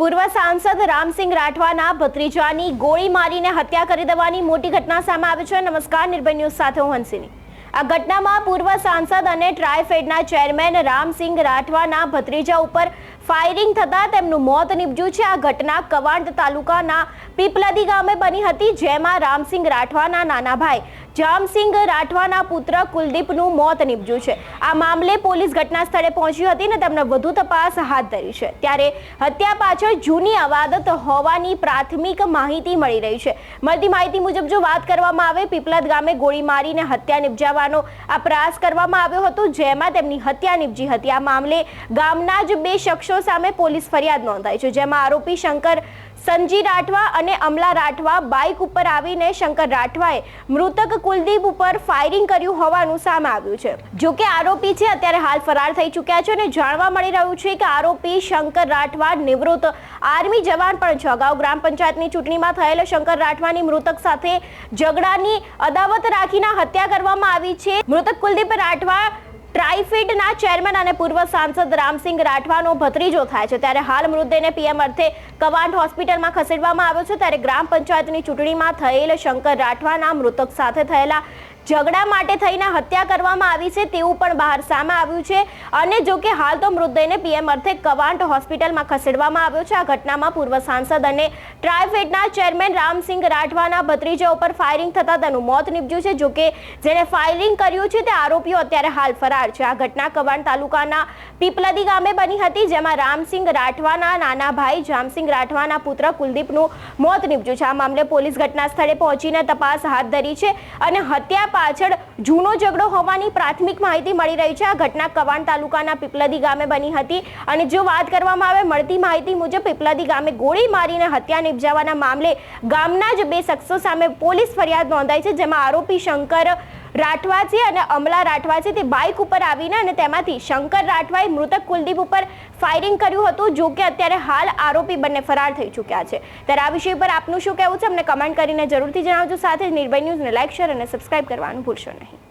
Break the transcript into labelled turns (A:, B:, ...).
A: પૂર્વ સાંસદ રામસિંહ રાઠવાના ભત્રીજાની ગોળી મારીને હત્યા કરી દેવાની મોટી ઘટના સામે આવી છે. નમસ્કાર, નિર્ભય ન્યૂઝ સાથે હું હંસિની. આ ઘટનામાં પૂર્વ સાંસદ અને ટ્રાયફેડના ચેરમેન રામસિંહ રાઠવાના ભત્રીજા ઉપર ફાયરિંગ થતાં તેમનું મોત નીપજ્યું છે. આ ઘટના કવાંડ તાલુકાના પીપલદી ગામે બની હતી, જેમાં રામસિંહ રાઠવાના નાના ભાઈ જામસિંહ રાઠવાના પુત્ર કુલદીપનું મોત નીપજ્યું છે. આ મામલે પોલીસ ઘટના સ્થળે પહોંચી હતી અને તેમને વધુ તપાસ હાથ ધરી છે. ત્યારે હત્યા પાછળ જૂની અવાદત હોવાની પ્રાથમિક માહિતી મળી રહી છે. મળતી માહિતી મુજબ જો વાત કરવામાં આવે, પીપલદ ગામે ગોળી મારીને હત્યા નિપજાવવાનો આ પ્રયાસ કરવામાં આવ્યો હતો, જેમાં તેમની હત્યા નિપજી હતી. આ મામલે ગામના જ બે શખ્સો સામે પોલીસ ફરિયાદ નોંધાઈ છે, જેમાં આરોપી શંકર સંજી રાઠવા અને અમલા રાઠવા બાઇક ઉપર આવીને શંકર રાઠવાએ મૃતક કુલદીપ ઉપર ફાયરિંગ કર્યું હોવાનું સામે આવ્યું છે. જો કે આરોપી છે, અત્યારે હાલ ફરાર થઈ ચૂક્યા છે અને જાણવા મળી રહ્યું છે કે આરોપી શંકર રાઠવા નિવૃત્ત આર્મી જવાન પણ છે. અગાઉ ગ્રામ પંચાયતની ચૂંટણીમાં થયેલ શંકર રાઠવાની મૃતક સાથે ઝઘડાની અદાવત રાખીને હત્યા કરવામાં આવી છે. મૃતક કુલદીપ રાઠવા ટ્રાઇફેડના ચેરમેન અને પૂર્વ સાંસદ રામસિંહ રાઠવાનો ભત્રીજો થાય છે. ત્યારે હાલ મૃતદેહને પીએમ અર્થે કવાંટ હોસ્પિટલમાં ખસેડવામાં આવ્યો છે. ત્યારે ગ્રામ પંચાયતની ચૂંટણીમાં થયેલ શંકર રાઠવાના મૃતક સાથે થયેલા ઝઘડા માટે થઈને હત્યા કરવામાં આવી છે તેવું પણ બહાર સામે આવ્યું છે. અને જો કે હાલ તો મૃતદેહને પીએમ અર્થે કવાંટ હોસ્પિટલમાં ખસેડવામાં આવ્યો છે. આ ઘટનામાં પૂર્વ સાંસદ અને ટ્રાયફેડના ચેરમેન રામસિંહ રાઠવાના ભત્રીજા ઉપર ફાયરિંગ થતાં તેનું મોત નીપજ્યું છે. જો કે જેણે ફાયરિંગ કર્યું છે તે આરોપીઓ અત્યારે હાલ ફરાર છે. આ ઘટના કવાંટ તાલુકાના પીપલદી ગામે બની હતી, જેમાં રામસિંહ રાઠવાના નાના ભાઈ જામસિંહ રાઠવાના પુત્ર કુલદીપનું મોત નીપજ્યું છે. આ મામલે પોલીસ ઘટના સ્થળે પહોંચીને તપાસ હાથ ધરી છે અને હત્યા પાછળ જૂનો ઝઘડો હોવાની પ્રાથમિક માહિતી મળી રહી છે. આ ઘટના કવાણ તાલુકાના પીપલદી ગામે બની હતી અને જો વાત કરવામાં આવે, મળતી માહિતી મુજબ પીપલદી ગામે ગોળી મારીને હત્યા નિપજાવવાના મામલે ગામના જ બે શખ્સો સામે પોલીસ ફરિયાદ નોંધાઈ છે, જેમાં આરોપી શંકર રાઠવા છે અને અમલા રાઠવા છે તે બાઇક ઉપર આવીને અને તેમાંથી શંકર રાઠવાએ મૃતક કુલદીપ ઉપર ફાયરિંગ કર્યું હતું, જો કે અત્યારે હાલ આરોપી બંને ફરાર થઈ ચૂક્યા છે. ત્યારે આ વિષય પર આપનું શું કહેવું છે? અમને કમેન્ટ કરીને જરૂરથી જણાવજો. સાથે નિર્ભય ન્યૂઝને લાઇક શેર અને સબસ્ક્રાઇબ કરવાનું ભૂલશો નહીં.